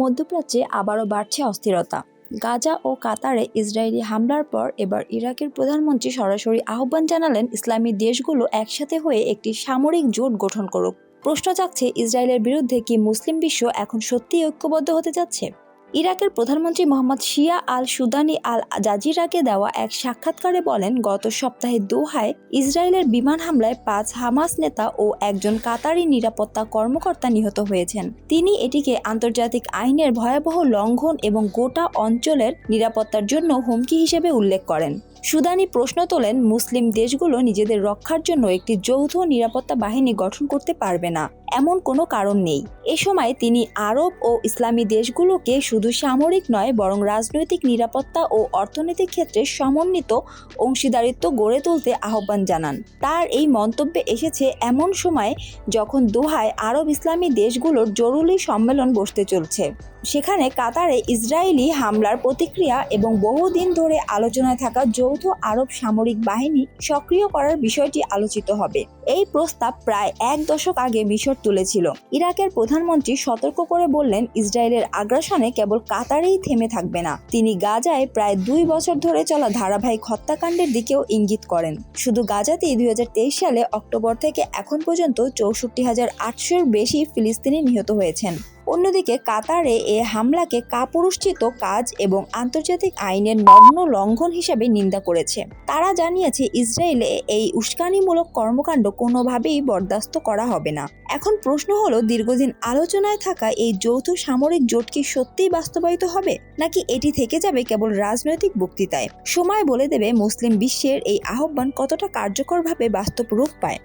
মধ্যপ্রাচ্যে আবারও বাড়ছে অস্থিরতা। গাজা ও কাতারে ইসরায়েলি হামলার পর এবার ইরাকের প্রধানমন্ত্রী সরাসরি আহ্বান জানালেন, ইসলামী দেশগুলো একসাথে হয়ে একটি সামরিক জোট গঠন করুক। প্রশ্ন জাগছে, ইসরায়েলের বিরুদ্ধে কি মুসলিম বিশ্ব এখন সত্যিই ঐক্যবদ্ধ হতে যাচ্ছে? ইরাকের প্রধানমন্ত্রী মোহাম্মদ শিয়া আল সুদানি আল জাজিরাকে দেওয়া এক সাক্ষাৎকারে বলেন, গত সপ্তাহে দোহায় ইসরায়েলের বিমান হামলায় পাঁচ হামাস নেতা ও একজন কাতারি নিরাপত্তা কর্মকর্তা নিহত হয়েছেন। তিনি এটিকে আন্তর্জাতিক আইনের ভয়াবহ লঙ্ঘন এবং গোটা অঞ্চলের নিরাপত্তার জন্য হুমকি হিসেবে উল্লেখ করেন। সুদানি প্রশ্ন তোলেন, মুসলিম দেশগুলো নিজেদের রক্ষার জন্য একটি যৌথ নিরাপত্তা বাহিনী গঠন করতে পারবে না। এমন কোনো কারণ নেই। এ সময় তিনি আরব ও ইসলামী দেশগুলোকে শুধু সামরিক নয়, বরং রাজনৈতিক নিরাপত্তা ও অর্থনৈতিক ক্ষেত্রে সমন্বিত অংশীদারিত্ব গড়ে তুলতে আহ্বান জানান। তার এই মন্তব্যে এসেছে, এমন সময় যখন দোহায় আরব ইসলামী দেশগুলোর জরুরি সম্মেলন বসতে চলছে, সেখানে কাতারে ইসরায়েলি হামলার প্রতিক্রিয়া এবং বহুদিন ধরে আলোচনায় থাকা যৌথ আরব সামরিক বাহিনী সক্রিয় করার বিষয়টি আলোচিত হবে। এই প্রস্তাব প্রায় এক দশক আগে মিশর তুলেছিল। ইরাকের প্রধানমন্ত্রী সতর্ক করে বললেন, ইসরায়েলের আগ্রাসনে কেবল কাতারেই থেমে থাকবে না। তিনি গাজায় প্রায় দুই বছর ধরে চলা ধারাবাহিক হত্যাকাণ্ডের দিকেও ইঙ্গিত করেন। শুধু গাজাতেই দুই হাজার তেইশ সালে অক্টোবর থেকে এখন পর্যন্ত চৌষট্টি হাজার আটশোর বেশি ফিলিস্তিনি নিহত হয়েছেন। অন্যদিকে কাতারে এ হামলাকে কাপুরুষচিত কাজ এবং আন্তর্জাতিক আইনের নগ্ন লঙ্ঘন হিসেবে নিন্দা করেছে। তারা জানিয়েছে, ইসরায়েলে এই উস্কানিমূলক কর্মকাণ্ড কোনোভাবেই বরদাস্ত করা হবে না। এখন প্রশ্ন হলো, দীর্ঘদিন আলোচনায় থাকা এই যৌথ সামরিক জোট কি সত্যিই বাস্তবায়িত হবে? নাকি এটি থেকে যাবে কেবল রাজনৈতিক বক্তৃতায়? সময় বলে দেবে, মুসলিম বিশ্বের এই আহ্বান কতটা কার্যকরভাবে বাস্তব রূপ পায়।